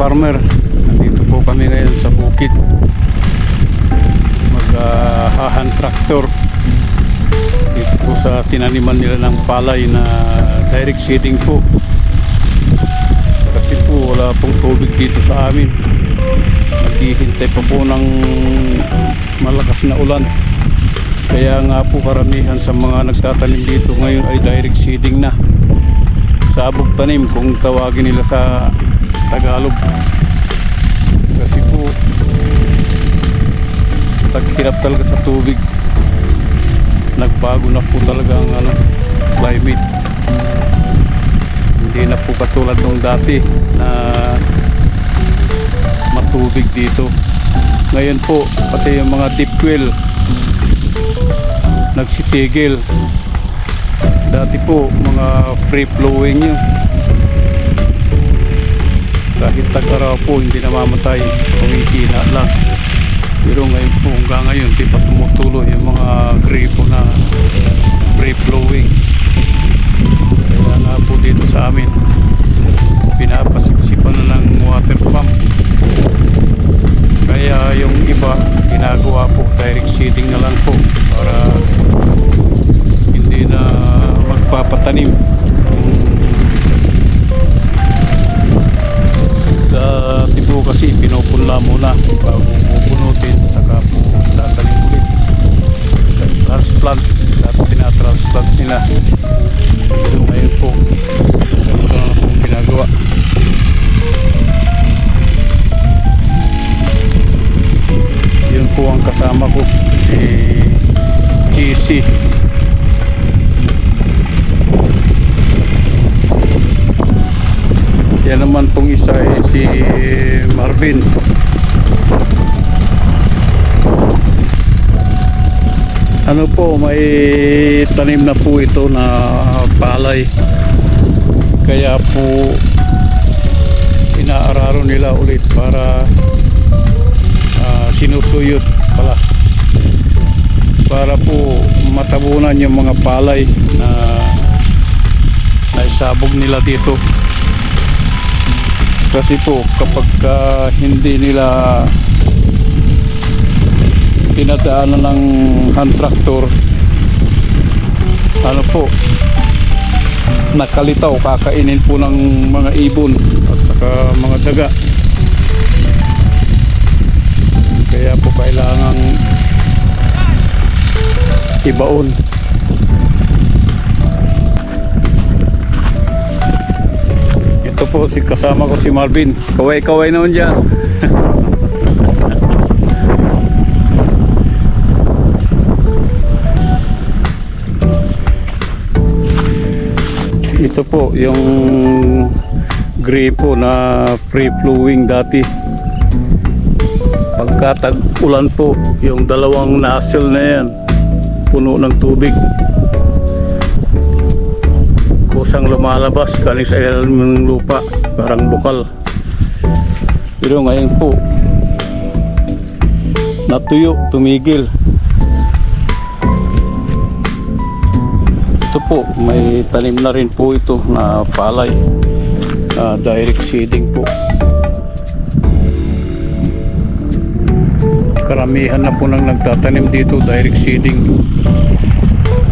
farmer. Nandito po kami ngayon sa bukid. Mag-hand tractor. Dito po sa tinaniman nila ng palay na direct seeding po. Kasi po wala pong tubig dito sa amin. Naghihintay pa po ng malakas na ulan. Kaya nga po karamihan sa mga nagtatanim dito ngayon ay direct seeding na. Sabog tanim kung tawagin nila sa Tagalog. Kasi po taghirap talaga sa tubig. Nagbago na po talaga ang ano, climate. Hindi na po katulad nung dati na matubig dito. Ngayon po, pati yung mga deep well nagsitigil. Dati po, mga free flowing yun. Kahit tag-araw po, hindi namamatay. Kumikina lang. Pero ngayon po, hanggang ngayon, di pa tumutuloy yung mga gripo na free flowing. Kaya nga po dito sa amin, pinapasiksipan na ng water pump. Kaya yung iba, ginagawa po direct seeding na lang po para hindi na magpapatanim. Naman pong isa ay si Marvin. Ano po may tanim na po ito na palay. Kaya po inaararo nila ulit para ah, sinusuyot pala. Para po matabunan yung mga palay na naisabog nila dito kasi po kapag ah, hindi nila pinadaanan ng hand tractor ano po nakalitaw kakainin po ng mga ibon at saka mga daga kaya po kailangan ibaon po si kasama ko si Marvin. Kaway kaway naman dyan. Ito po yung gripo na free flowing dati. Pagka tag-ulan po yung dalawang nozzle na yan puno ng tubig kusang lumalabas galing sa ilalim ng lupa parang bukal. Pero ngayon po natuyo tumigil. Ito po may tanim na rin po ito na palay na direct seeding po. Karamihan na po nang nagtatanim dito direct seeding.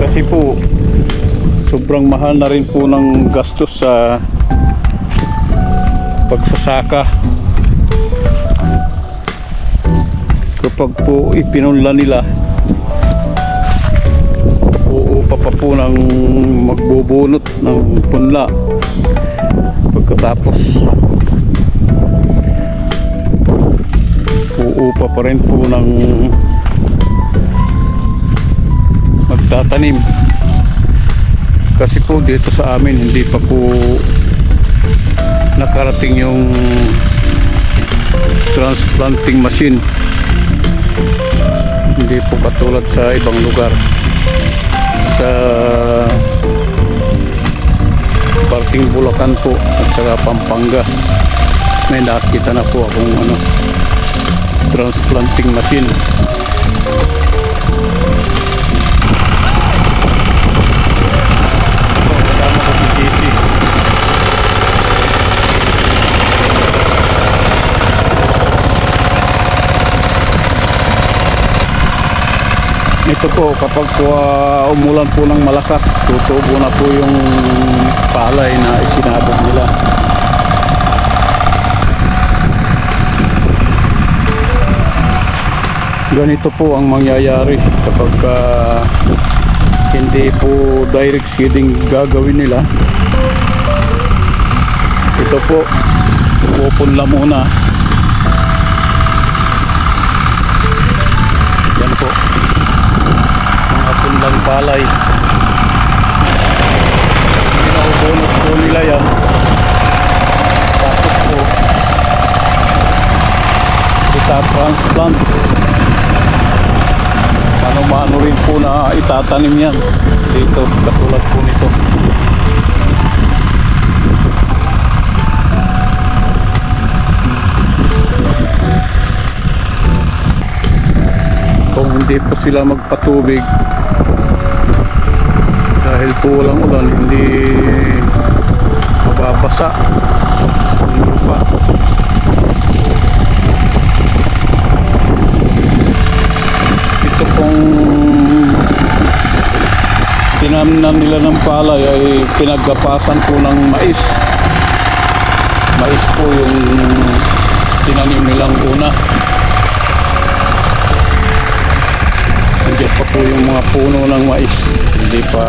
Kasi po sobrang mahal na rin po ng gastos sa pagsasaka. Kapag po ipinunla nila uupa pa po ng magbubunot ng punla. Pagkatapos uupa pa rin po ng magtatanim kasi po dito sa amin hindi pa po nakarating yung transplanting machine. Hindi po katulad sa ibang lugar. Sa parting Bulacan po at saka Pampanga may nakita na po akong ano transplanting machine Ito, kasama ko si JC. Ito po, kapag po ah, umulan po ng malakas, tutubo na po yung palay na isinabog nila. Ganito po ang mangyayari kapag ah, hindi po direct seeding gagawin nila. Ito po, pupunla muna. Yan po punlang palay. Pinakubunot po nila yan. Tapos po ita-transplant ano-mano rin po na itatanim yan. Dito katulad po nito. Kung hindi po sila magpatubig dahil po walang ulan hindi mababasa ito pong tinamnan nila ng palay ay pinaggapasan po ng mais. Mais po yung tinanim nilang una Nandiyan pa po yung mga puno ng mais. Hindi pa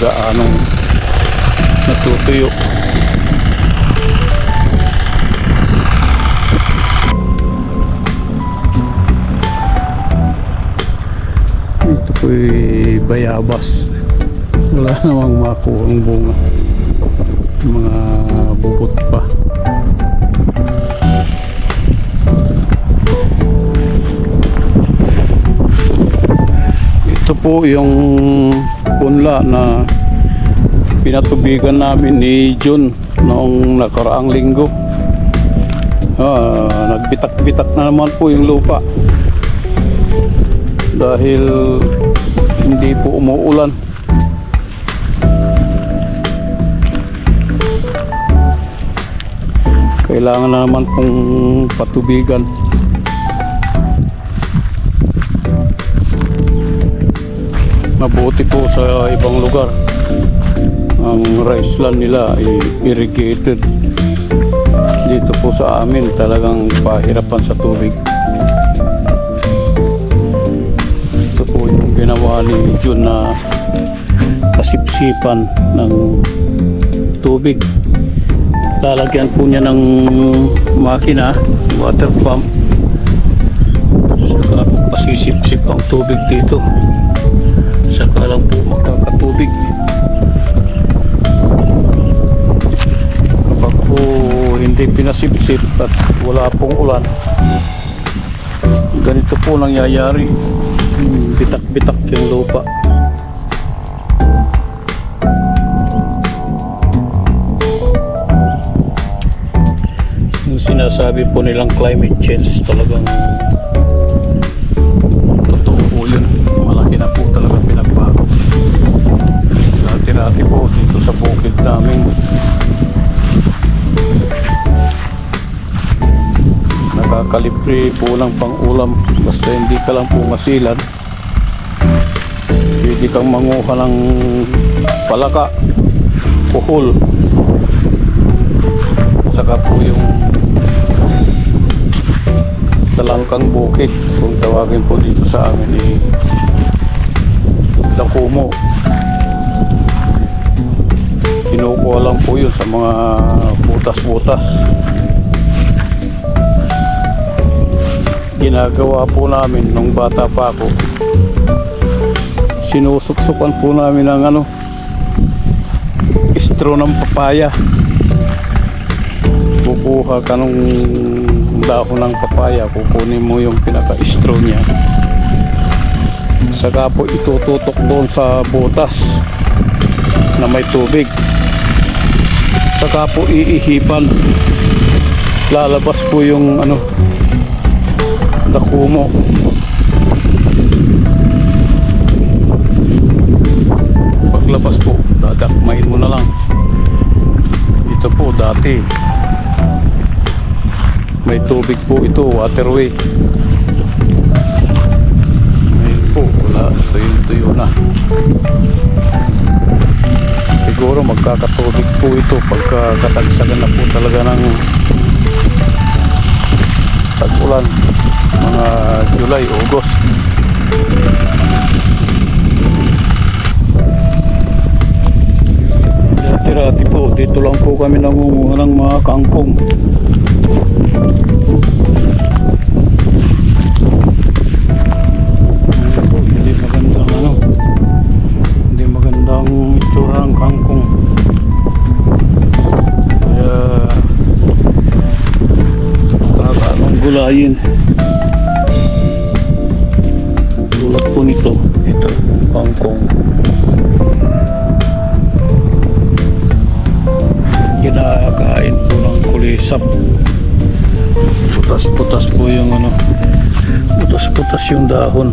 gaanong natutuyo. Ito po bayabas. Wala namang makuha ang bunga. Mga bubot pa. Po yung punla na pinatubigan namin ni Jun noong nakaraang linggo. Ah, nagbitak-bitak na naman po yung lupa. Dahil hindi po umuulan. Kailangan na naman pong patubigan. Mabuti po sa ibang lugar. Ang rice land nila irrigated. Dito po sa amin talagang pahirapan sa tubig. Ito po yung ginawa ni Jun na kasipsipan ng tubig. Lalagyan po niya ng makina water pump. Saka pasisipsip ang tubig dito saka lang po makakatubig. Kapag po hindi pinasipsip at wala pong ulan ganito po nangyayari. Hmm, bitak-bitak yung lupa. Yung sinasabi po nilang climate change talagang dati-dati po dito sa bukid namin. Nakakalibre po lang pang ulam basta hindi ka lang po masilan pwede kang manguha ng palaka kuhol saka po yung talangkang buki kung tawagin po dito sa amin eh dakumo kinukuha lang po yun sa mga butas-butas. Ginagawa po namin nung bata pa ako. Sinusuksukan po namin ng ano istro ng papaya. Kukuha ka nung dahon ng papaya kukunin mo yung pinaka-istro niya. Saka po itututok doon sa butas na may tubig saka po iihipan lalabas po yung ano dakumo paglabas po dadakmain mo na lang. Ito po dati. May tubig po ito waterway ngayon po wala. Tuyo-tuyo na. Siguro magkakatubig po ito pagka kasagsagan na po talaga ng tag-ulan mga July, August. Dati-dati po, dito lang po kami nangunguha ng mga kangkong. Itsura ng kangkong. Kaya, kakaanong gulayin. Tulad po nito, ito, kangkong. Kinakain po ng kulisap. Putas-putas po yung ano, putas-putas yung dahon.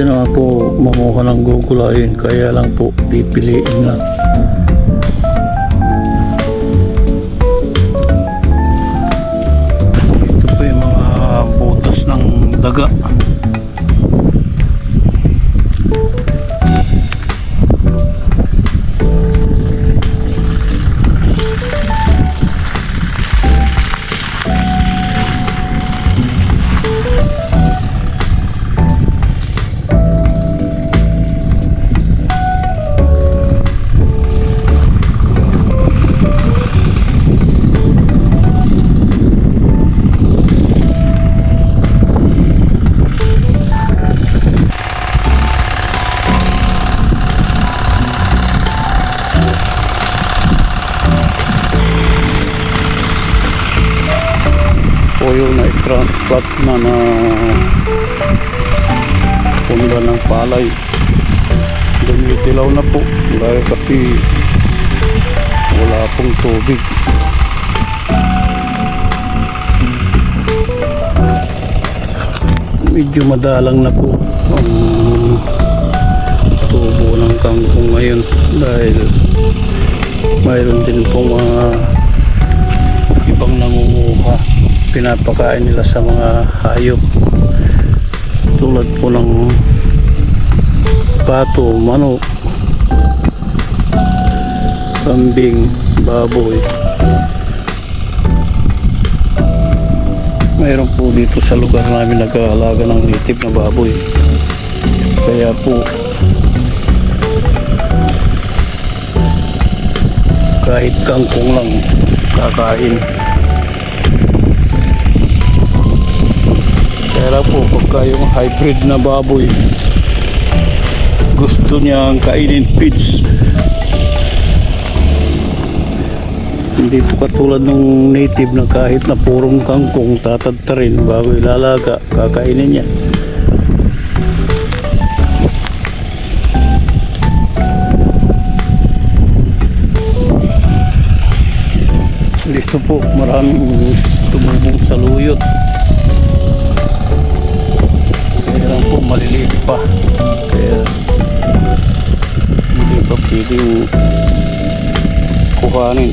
Pwede naman po mamuha ng gugulayin, kaya lang po pipiliin lang. Ito po yung mga butas ng daga. Yung na-transplant na na punla ng palay. Dumitilaw na po. Dahil kasi wala pong tubig. Medyo madalang na po ang tubo ng kangkong ngayon. Dahil mayroon din pong mga nangunguha pinapakain nila sa mga hayop. Tulad po ng pato, manok kambing, baboy. Mayroon po dito sa lugar namin nag-aalaga ng native na baboy. Kaya po kahit kangkong lang kakain Yung hybrid na baboy, gusto niyang kainin feeds. Hindi po katulad ng native na kahit na purong kangkong tatadta rin bago ilalaga, kakainin niya. Dito po, maraming pa. Kaya hindi pa pwedeng kuhanin.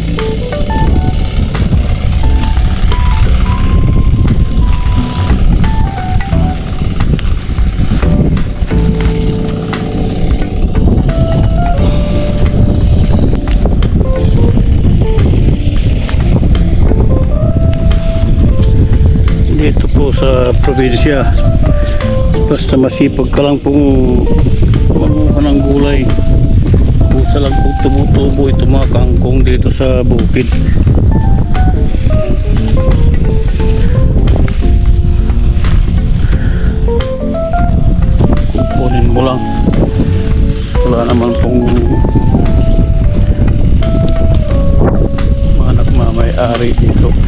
Po sa probinsya. Basta masipag ka lang pong mamuha ng gulay. Pusa lang po tumutubo ito mga kangkong dito sa bukid. Kukunin mo lang. Wala naman pong mga nagmamay-ari dito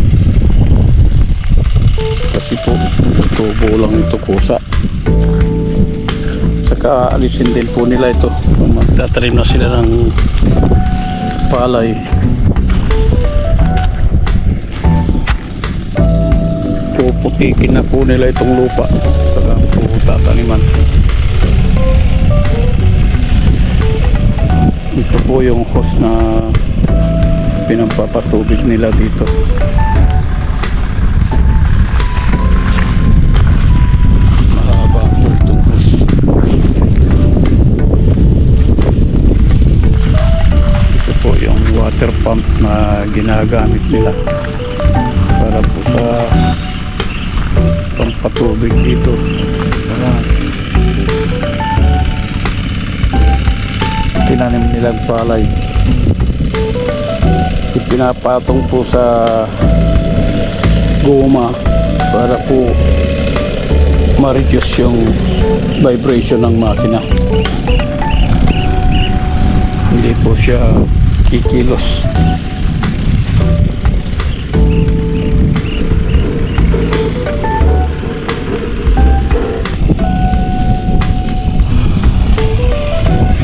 kasi po tubo lang ito kusa saka alisin din po nila ito. Kung magtatanim na sila ng palay. Puputikin na po nila itong lupa. Saka po tataniman. Ito po yung hose na pinampapatubig nila dito pump na ginagamit nila para po sa pampatubig dito. Para tinanim nilang palay. Ipinapatong po sa goma para po ma-reduce yung vibration ng makina. Hindi po siya kikilos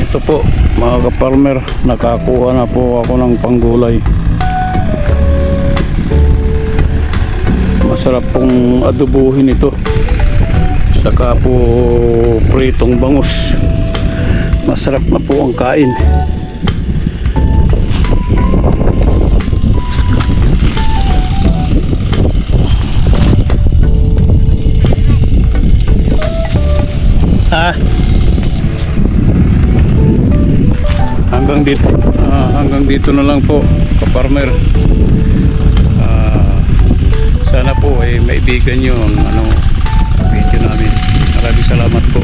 ito po mga ka-farmer nakakuha na po ako ng panggulay. Masarap pong adobuhin ito. Saka po pritong bangus. Masarap na po ang kain dito ah, hanggang dito na lang po ka-farmer. Ah, sana po ay maibigan nyo ang ano, video namin. Maraming salamat po